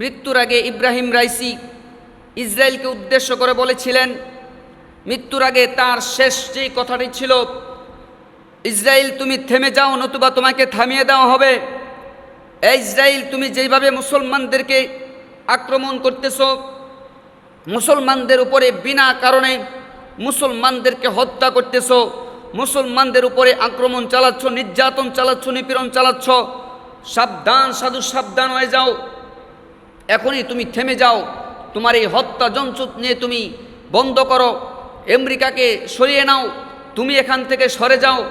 মৃত্যুর আগে Ebrahim Raisi ইসরায়েলকে উদ্দেশ্য করে বলেছিলেন, মৃত্যুর আগে তার শেষ যে কথাটি ছিল, ইসরায়েল, তুমি থেমে যাও, নতুবা তোমাকে থামিয়ে দেওয়া হবে। ইসরায়েল, তুমি যেইভাবে মুসলমানদেরকে আক্রমণ করতেছ, মুসলমানদের উপরে বিনা কারণে মুসলমানদেরকে হত্যা করতেছ, মুসলমানদের উপরে আক্রমণ চালাচ্ছ, নির্যাতন চালাচ্ছ, নিপীড়ন চালাচ্ছ, সাবধান, সাধু সাবধান হয়ে যাও। এখনই তুমি থেমে যাও। তোমার এই হত্যা যন্ত্র নিয়ে তুমি বন্ধ করো। আমেরিকাকে সরিয়ে নাও। তুমি এখান থেকে সরে যাও।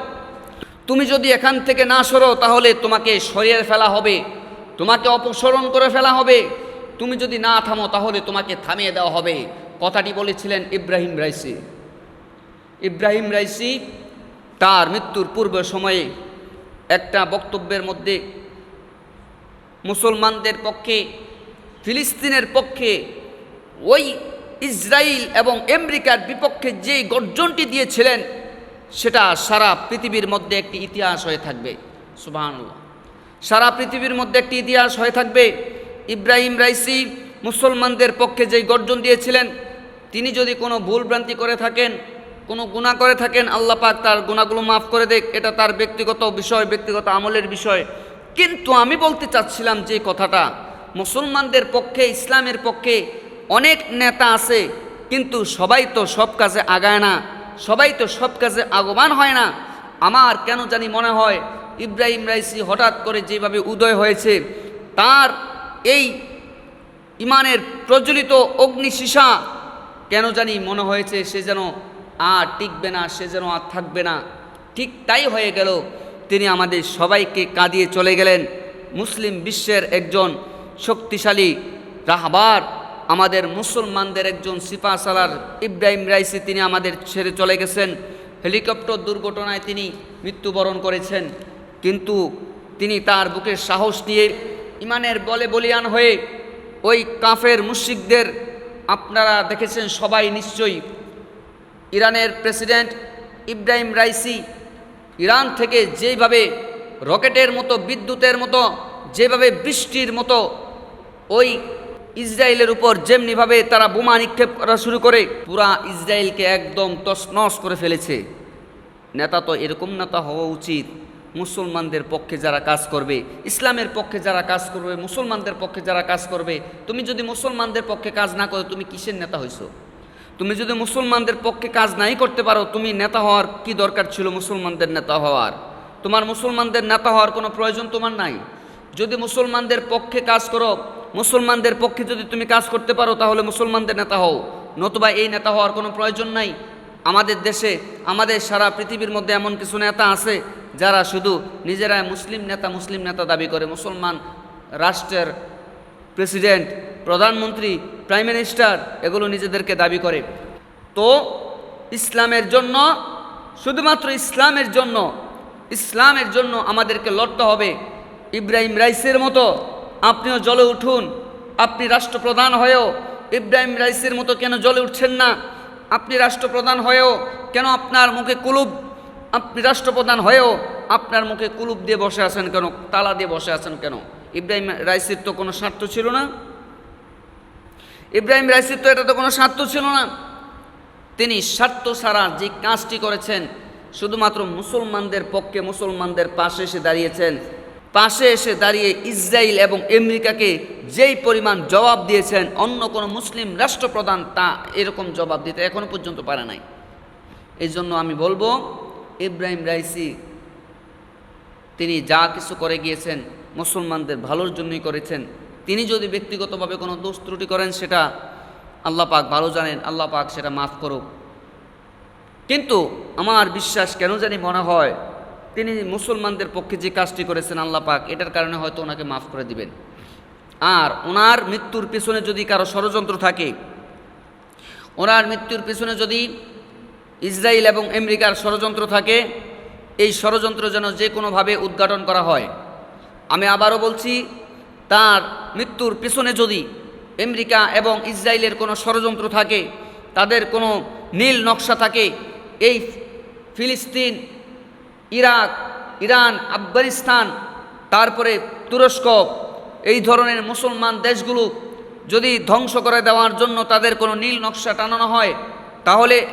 তুমি যদি এখান থেকে না সরো, তাহলে তোমাকে সরিয়ে ফেলা হবে। তোমাকে অপসরণ করে ফেলা হবে। তুমি যদি না থামো, তাহলে তোমাকে থামিয়ে দেওয়া হবে। কথাটি বলেছিলেন ইব্রাহিম রাইসি। ইব্রাহিম রাইসি তার মৃত্যুর পূর্ব সময়ে একটা বক্তব্যের মধ্যে মুসলমানদের পক্ষে ফিলিস্তিনের পক্ষে ওই ইসরায়েল এবং আমেরিকার বিপক্ষে যে গর্জনটি দিয়েছিলেন, সেটা সারা পৃথিবীর মধ্যে একটি ইতিহাস হয়ে থাকবে। সুবহানাল্লাহ। সারা পৃথিবীর মধ্যে একটি ইতিহাস হয়ে থাকবে। ইব্রাহিম রাইসি মুসলমানদের পক্ষে যেই গর্জন দিয়েছিলেন, তিনি যদি কোনো ভুল ভ্রান্তি করে থাকেন, কোনো গুণা করে থাকেন, আল্লাহ পাক তার গুণাগুলো মাফ করে দেখ এটা তার ব্যক্তিগত বিষয়, ব্যক্তিগত আমলের বিষয়। কিন্তু আমি বলতে চাচ্ছিলাম যে কথাটা মুসলমানদের পক্ষে, ইসলামের পক্ষে অনেক নেতা আছে, কিন্তু সবাই তো সব কাজে আগায় না, সবাই তো সব কাজে আগমান হয় না। আমার কেন জানি মনে হয়, ইব্রাহিম রাইসি হঠাৎ করে যেভাবে উদয় হয়েছে, তার এই ইমানের প্রজ্বলিত অগ্নিশিসা কেন জানি মনে হয়েছে, সে যেন আর টিকবে না, সে যেন আর থাকবে না। ঠিক তাই হয়ে গেল, তিনি আমাদের সবাইকে কাঁদিয়ে চলে গেলেন। মুসলিম বিশ্বের একজন শক্তিশালী, রাহবার, আমাদের মুসলমানদের একজন সিপা সালার ইব্রাহিম রাইসি তিনি আমাদের ছেড়ে চলে গেছেন। হেলিকপ্টার দুর্ঘটনায় তিনি মৃত্যুবরণ করেছেন। কিন্তু তিনি তার বুকে সাহস নিয়ে ইমানের বলে বলিয়ান হয়ে ওই কাফের মুশিকদের আপনারা দেখেছেন সবাই নিশ্চয়ই, ইরানের প্রেসিডেন্ট ইব্রাহিম রাইসি ইরান থেকে যেভাবে রকেটের মতো, বিদ্যুতের মতো, যেভাবে বৃষ্টির মতো ওই ইসরায়েলের উপর যেমনিভাবে তারা বোমা নিক্ষেপ করা শুরু করে, পুরা ইসরায়েলকে একদম তছনছ করে ফেলেছে। নেতা তো এরকম নেতা হওয়া উচিত। মুসলমানদের পক্ষে যারা কাজ করবে, ইসলামের পক্ষে যারা কাজ করবে, মুসলমানদের পক্ষে যারা কাজ করবে, তুমি যদি মুসলমানদের পক্ষে কাজ না করো, তুমি কিসের নেতা হইছো? তুমি যদি মুসলমানদের পক্ষে কাজ নাই করতে পারো, তুমি নেতা হওয়ার কি দরকার ছিল মুসলমানদের নেতা হওয়ার? তোমার মুসলমানদের নেতা হওয়ার কোনো প্রয়োজন তোমার নাই? যদি মুসলমানদের পক্ষে কাজ করো মুসলমানদের পক্ষে যদি তুমি কাজ করতে পারো, তাহলে মুসলমানদের নেতা হও। নতুবা এই নেতা হওয়ার কোনো প্রয়োজন নাই। আমাদের দেশে, আমাদের সারা পৃথিবীর মধ্যে এমন কিছু নেতা আছে, যারা শুধু নিজেরা মুসলিম নেতা মুসলিম নেতা দাবি করে। মুসলমান রাষ্ট্রের প্রেসিডেন্ট, প্রধানমন্ত্রী, প্রাইম মিনিস্টার, এগুলো নিজেদেরকে দাবি করে। তো ইসলামের জন্য, শুধুমাত্র ইসলামের জন্য ইসলামের জন্য আমাদেরকে লড়তে হবে। ইব্রাহিম রাইসের মতো আপনিও জলে উঠুন। আপনি রাষ্ট্রপ্রধান হয়েও, ইব্রাহিম রাইসের মতো কেন জলে উঠছেন না? আপনি রাষ্ট্রপ্রধান হয়েও, কেন আপনার মুখে কুলুপ? আপনি রাষ্ট্রপ্রধান হয়েও, আপনার মুখে কুলুপ দিয়ে বসে আছেন কেন? তালা দিয়ে বসে আছেন কেন? ইব্রাহিম রাইসির তো কোনো স্বার্থ ছিল না। ইব্রাহিম রাইসির তো এটা তো কোনো স্বার্থ ছিল না। তিনি স্বার্থ ছাড়া যে কাজটি করেছেন, শুধুমাত্র মুসলমানদের পক্ষে মুসলমানদের পাশে এসে দাঁড়িয়েছেন। পাশে এসে দাঁড়িয়ে ইসরায়েল এবং আমেরিকাকে যেই পরিমাণ জবাব দিয়েছেন, অন্য কোনো মুসলিম রাষ্ট্রপ্রধান তা এরকম জবাব দিতে এখনও পর্যন্ত পারে নাই। এই জন্য আমি বলব, ইব্রাহিম রাইসি, তিনি যা কিছু করে গিয়েছেন, মুসলমানদের ভালোর জন্যই করেছেন। তিনি যদি ব্যক্তিগতভাবে কোনো দোষ ত্রুটি করেন, সেটা আল্লাহ পাক ভালো জানেন, আল্লাহ পাক সেটা মাফ করুক। কিন্তু আমার বিশ্বাস কেন জানি মনে হয় তিনি মুসলমানদের পক্ষে যে কাজটি করেছেন আল্লাহ পাক, এটার কারণে হয়তো ওনাকে মাফ করে দিবেন। আর ওনার মৃত্যুর পেছনে যদি কারও ষড়যন্ত্র থাকে, ওনার মৃত্যুর পেছনে যদি ইসরায়েল এবং আমেরিকার ষড়যন্ত্র থাকে, এই ষড়যন্ত্র যেন যে কোনোভাবে উদ্ঘাটন করা হয়। আমি আবারও বলছি, তার মৃত্যুর পেছনে যদি আমেরিকা এবং ইসরায়েলের কোনো ষড়যন্ত্র থাকে, তাদের কোনো নীল নকশা থাকে, এই ফিলিস্তিন ইরাক, ইরান, আফগানিস্তান, তারপরে তুরস্ক, এই ধরনের মুসলমান দেশগুলো যদি ধ্বংস করে দেওয়ার জন্য তাদের কোনো নীল নকশা টানানো হয়, তাহলে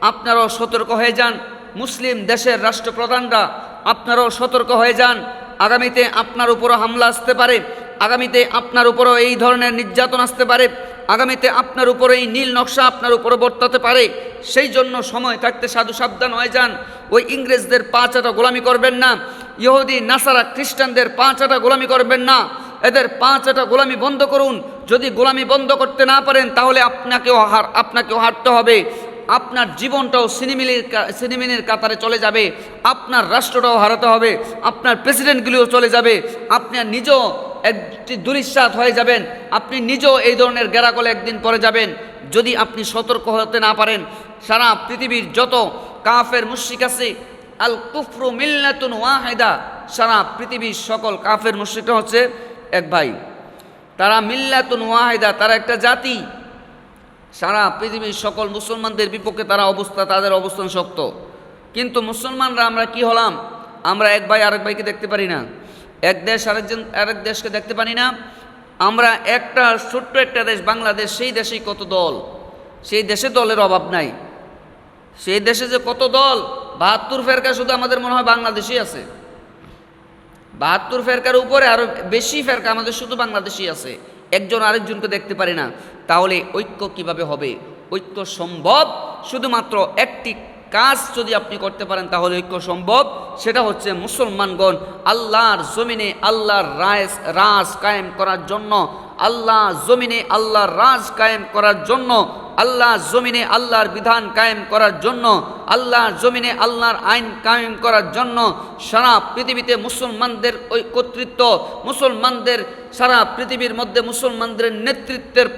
আপনারাও সতর্ক হয়ে যান। মুসলিম দেশের রাষ্ট্রপ্রধানরা আপনারাও সতর্ক হয়ে যান। আগামীতে আপনার উপরও হামলা আসতে পারে। আগামীতে আপনার উপরও এই ধরনের নির্যাতন আসতে পারে। আগামীতে আপনার উপরে এই নীল নকশা আপনার উপরে বর্তাতে পারে। সেই জন্য সময় থাকতে সাধু সাবধান হয়ে যান। ওই ইংরেজদের পাঁচাটা গোলামি করবেন না, ইহুদি, নাসারা খ্রিস্টানদের পাঁচাটা গোলামি করবেন না। এদের পাঁচাটা গোলামি বন্ধ করুন। যদি গোলামি বন্ধ করতে না পারেন, তাহলে আপনাকেও হার, আপনাকেও হারতে হবে। আপনার জীবনটাও সিনেমিলির সিনেমিনের কাতারে চলে যাবে। আপনার রাষ্ট্রটাও হারাতে হবে। আপনার প্রেসিডেন্টগুলিও চলে যাবে। আপনার নিজেও একটি দুরিশ্বাস হয়ে যাবেন। আপনি নিজেও এই ধরনের গেরাকলে একদিন পরে যাবেন। যদি আপনি সতর্ক হতে না পারেন, সারা পৃথিবীর যত কাফের মুশ্রিক আছে। আল কুফরু মিল্লাতুন ওয়াহেদা। সারা পৃথিবীর সকল কাফের মুশ্রিকটা হচ্ছে এক ভাই। তারা মিল্লাতুন ওয়াহেদা, তারা একটা জাতি। সারা পৃথিবীর সকল মুসলমানদের বিপক্ষে তারা অবস্থা, তাদের অবস্থান শক্ত। কিন্তু মুসলমানরা আমরা কি হলাম? আমরা এক ভাই আরেক ভাইকে দেখতে পারি না। এক দেশ আরেকজন, আরেক দেশকে দেখতে পারি না। আমরা একটা ছোট্ট একটা দেশ, বাংলাদেশ, সেই দেশেই কত দল? সেই দেশে দলের অভাব নাই। সেই দেশে যে কত দল, বাহাত্তর ফেরকা শুধু আমাদের মনে হয় বাংলাদেশই আছে। বাহাত্তর ফেরকার উপরে আরও বেশি ফেরকা আমাদের শুধু বাংলাদেশই আছে। একজন আরেকজনকে দেখতে পারি না। তাহলে ঐক্য কীভাবে হবে? ঐক্য সম্ভব শুধুমাত্র একটি কাজ যদি আপনি করতে পারেন, তাহলে ঐক্য সম্ভব। সেটা হচ্ছে মুসলমানগণ আল্লাহর জমিনে আল্লাহর রাজ রাজ কায়েম করার জন্য আল্লাহ জমিনে আল্লাহর রাজ কায়েম করার জন্য আল্লাহ জমিনে আল্লাহর বিধান কায়েম করার জন্য আল্লাহর জমিনে আল্লাহর আইন কায়েম করার জন্য সারা পৃথিবীতে মুসলমানদের ওই কর্তৃত্ব মুসলমানদের, সারা পৃথিবীর মধ্যে মুসলমানদের নেতৃত্বের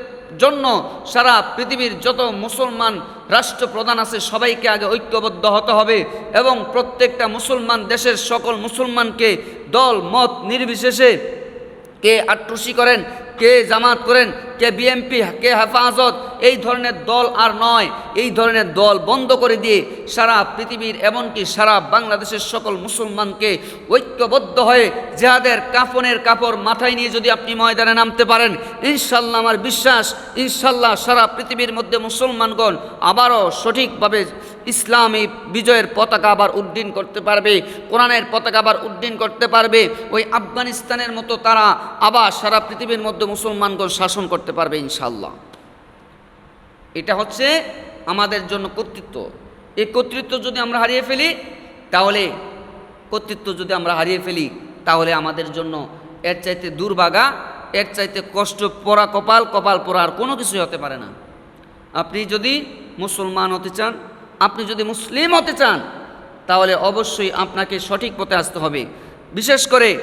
জন্য সারা পৃথিবীর যত মুসলমান রাষ্ট্রপ্রধান আছে, সবাইকে আগে ঐক্যবদ্ধ হতে হবে এবং প্রত্যেকটা মুসলমান দেশের সকল মুসলমানকে দল, মত নির্বিশেষে কে আট্রসি করেন, কে জামাত করেন কে বিএমপি, কে হেফাজত, এই ধরনের দল আর নয়। এই ধরনের দল বন্ধ করে দিয়ে সারা পৃথিবীর এমনকি সারা বাংলাদেশের সকল মুসলমানকে ঐক্যবদ্ধ হয়ে যাদের কাফনের কাপড় মাথায় নিয়ে যদি আপনি ময়দানে নামতে পারেন, ইনশাল্লাহ আমার বিশ্বাস, ইনশাল্লাহ সারা পৃথিবীর মধ্যে মুসলমানগণ আবারও সঠিকভাবে ইসলামী বিজয়ের পতাকা আবার উড্ডীন করতে পারবে, কোরআনের পতাকা আবার উড্ডীন করতে পারবে। ওই আফগানিস্তানের মতো তারা আবার সারা পৃথিবীর মধ্যে মুসলমানগণ শাসন করতে পারবে ইনশাল্লাহ এটা হচ্ছে আমাদের জন্য কর্তৃত্ব। এই কর্তৃত্ব যদি আমরা হারিয়ে ফেলি, তাহলে কর্তৃত্ব যদি আমরা হারিয়ে ফেলি, তাহলে আমাদের জন্য এর চাইতে দুর্ভাগা এর চাইতে কষ্ট পড়া কপাল কপাল পড়া আর কোনো কিছুই হতে পারে না। আপনি যদি মুসলমান হতে চান, আপনি যদি মুসলিম হতে চান, তাহলে অবশ্যই আপনাকে সঠিক পথে আসতে হবে। বিশেষ করে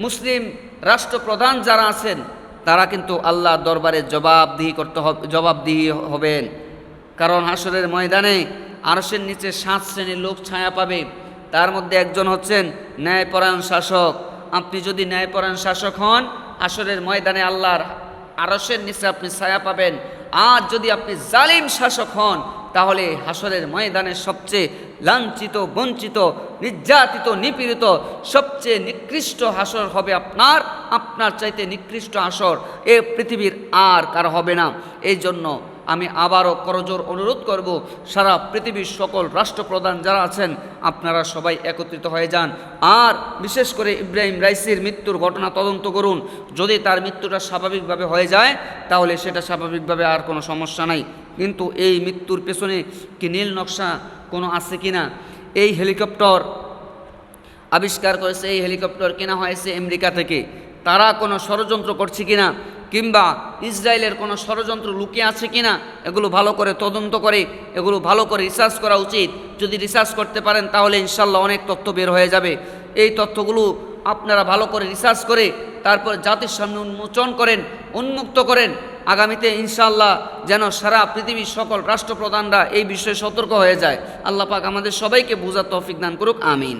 মুসলিম রাষ্ট্রপ্রধান যারা আছেন তারা কিন্তু আল্লাহ দরবারে জবাবদিহি করতে হবে, জবাবদিহি হবেন। কারণ হাসরের ময়দানে আরসের নিচে সাত শ্রেণির লোক ছায়া পাবে। তার মধ্যে একজন হচ্ছেন ন্যায়পরায়ণ শাসক। আপনি যদি ন্যায়পরায়ণ শাসক হন আসরের ময়দানে আল্লাহর আরসের নিচে আপনি ছায়া পাবেন। আর যদি আপনি জালিম শাসক হন, তাহলে হাসরের ময়দানে সবচেয়ে লাঞ্ছিত, বঞ্চিত, নির্যাতিত, নিপীড়িত, সবচেয়ে নিকৃষ্ট হাসর হবে আপনার আপনার চাইতে নিকৃষ্ট হাসর এ পৃথিবীর আর কার হবে না। এই জন্য আমি আবারও করজোর অনুরোধ করব, সারা পৃথিবীর সকল রাষ্ট্রপ্রধান যারা আছেন, আপনারা সবাই একত্রিত হয়ে যান। আর বিশেষ করে ইব্রাহিম রাইসির মৃত্যুর ঘটনা তদন্ত করুন। যদি তার মৃত্যুটা স্বাভাবিকভাবে হয়ে যায়, তাহলে সেটা স্বাভাবিকভাবে আর কোনো সমস্যা নাই। কিন্তু এই মৃত্যুর পেছনে কি নীল নকশা কোনো আছে কি না? এই হেলিকপ্টার আবিষ্কার করেছে, এই হেলিকপ্টার কেনা হয়েছে আমেরিকা থেকে। তারা কোনো ষড়যন্ত্র করছে কিনা কিংবা ইসরায়েলের কোনো ষড়যন্ত্র লুকিয়ে আছে কি না এগুলো ভালো করে তদন্ত করে, এগুলো ভালো করে রিসার্চ করা উচিত। যদি রিসার্চ করতে পারেন, তাহলে ইনশাল্লাহ অনেক তথ্য বের হয়ে যাবে। এই তথ্যগুলো আপনারা ভালো করে রিসার্চ করে, তারপর জাতির সামনে উন্মোচন করেন, উন্মুক্ত করেন। আগামীতে ইনশাল্লাহ যেন সারা পৃথিবীর সকল রাষ্ট্রপ্রধানরা এই বিষয়ে সতর্ক হয়ে যায়। আল্লাহ পাক আমাদের সবাইকে বোঝার তৌফিক দান করুক, আমিন।